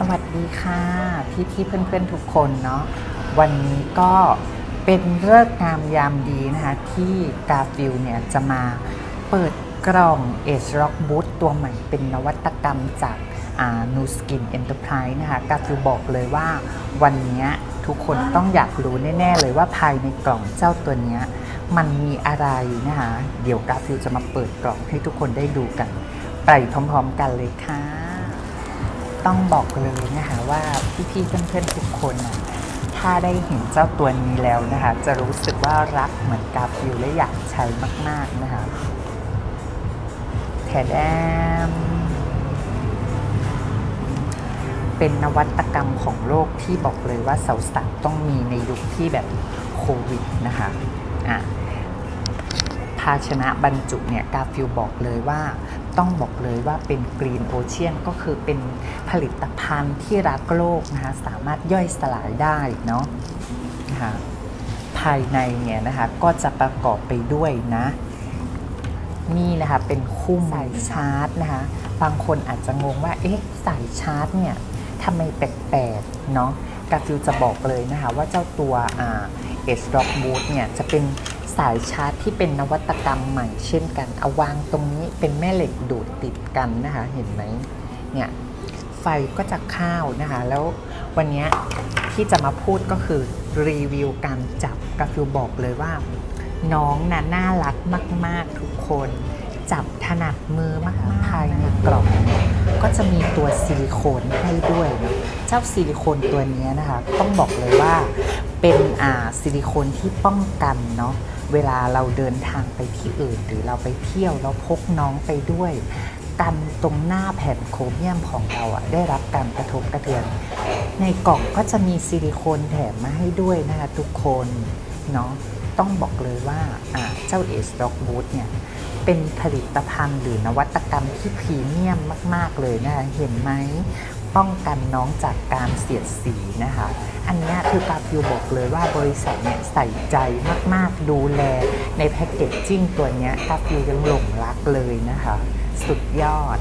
สวัสดีค่ะพี่พี่เพื่อนๆทุกคนเนาะวันนี้ก็เป็นเลิกษ์งามยามดีนะคะ ที่กาฟิลเนี่ยจะมาเปิดกล่องเอชร็อกบูตตัวใหม่เป็นนวัตกรรมจากนูสกินเอ็นเตอร์ไพรส์นะคะกาฟิลบอกเลยว่าวันนี้ทุกคนต้องอยากรู้แน่ๆเลยว่าภายในกล่องเจ้าตัวเนี้ยมันมีอะไรนะคะ เดี๋ยวกาฟิลจะมาเปิดกล่องให้ทุกคนได้ดูกัน ไปพร้อมๆกันเลยค่ะ ต้องบอกเลยนะคะว่าพี่ๆเพื่อนๆทุกคนนะถ้าได้เห็นเจ้าตัวนี้แล้วนะคะ จะรู้สึกว่ารักเหมือนกาฟิลและอยากใช้มาก ๆนะคะแถแดมเป็นนวัตกรรมของโลกที่บอกเลยว่าสาวๆต้องมีในยุคที่แบบโควิดนะคะอะาชนะบรรจุเนี่ยกาฟิลบอกเลยว่า ต้องบอกเลยว่าเป็นกรีนโอเชียนก็คือเป็นผลิตภัณฑ์ที่รักโลกนะคะสามารถย่อยสลายได้เนาะนะคะภายในเนี่ยนะคะก็จะประกอบไปด้วยนะนี่นะคะเป็นคู่สายชาร์จนะคะบางคนอาจจะงงว่าเอ๊ะสายชาร์จเนี่ยทำไมแปลกๆเนาะกาฟิลจะบอกเลยนะคะว่าเจ้าตัวเอสด็อกบูทเนี่ยจะเป็น สายชาร์จที่เป็นนวัตกรรมใหม่เช่นกันเอาวางตรงนี้เป็นแม่เหล็กดูดติดกันนะคะ เห็นไหมเนี่ยไฟก็จะเข้าวนะคะ แล้ววันนี้ที่จะมาพูดก็คือรีวิวการจับกาฟิลบอกเลยว่า น้องน่ะน่ารักมาก ๆ ทุกคน จับถนัดมือมากๆภายในกล่องก็จะมีตัวซิลิโคนให้ด้วยเนอะเจ้าซิลิโคนตัวนี้นะคะ ต้องบอกเลยว่าเป็นอ่าซิลิโคนที่ป้องกันเนาะ เวลาเราเดินทางไปที่อื่น หรือเราไปเที่ยวเราพกน้องไปด้วย กันตรงหน้าแผ่นโครเมียมของเราอะได้รับการกระทบกระเทือน ในกล่องก็จะมีซิลิโคนแถมมาให้ด้วยนะคะทุกคนเนาะต้องบอกเลยว่าเจ้าเอสด็อกบูทเนี่ยเป็นผลิตภัณฑ์หรือนวัตกรรมที่พรีเมียมมาก ๆ เลยนะคะเห็นไหม ป้องกันน้องจากการเสียดสีนะคะ อันนี้คือกาฟิวบอกเลยว่าบริษัทเนี่ยใส่ใจมากๆดูแลในแพ็กเกจจิ้งตัวนี้กาฟิวยังหลงรักเลยนะคะ สุดยอด